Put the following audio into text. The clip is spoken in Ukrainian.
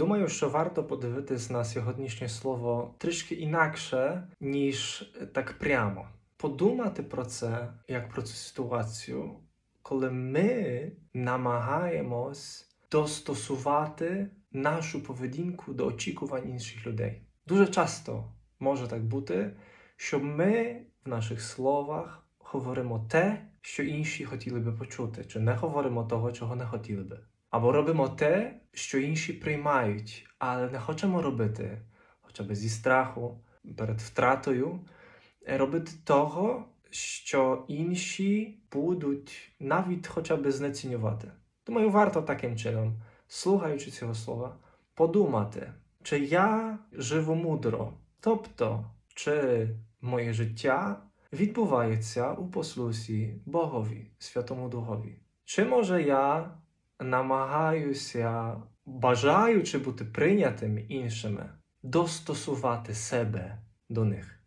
Думаю, що варто подивитись на сьогоднішнє слово трішки інакше, ніж так прямо. Подумати про це як про цю ситуацію, коли ми намагаємось достосувати нашу поведінку до очікувань інших людей. Дуже часто може так бути, що ми в наших словах говоримо те, що інші хотіли би почути, чи не говоримо того, чого не хотіли би. Або робимо те, що інші приймають, але не хочемо робити, хоча б зі страху перед втратою, е, робити того, що інші будуть навіть хоча б знецінювати. Думаю, варто таким чином, слухаючи цього слова, подумати, чи я живу мудро, тобто, чи моє життя відбувається у послусі Богові, Святому Духові. Чи може я намагаюся, бажаючи бути прийнятим іншими, достосувати себе до них?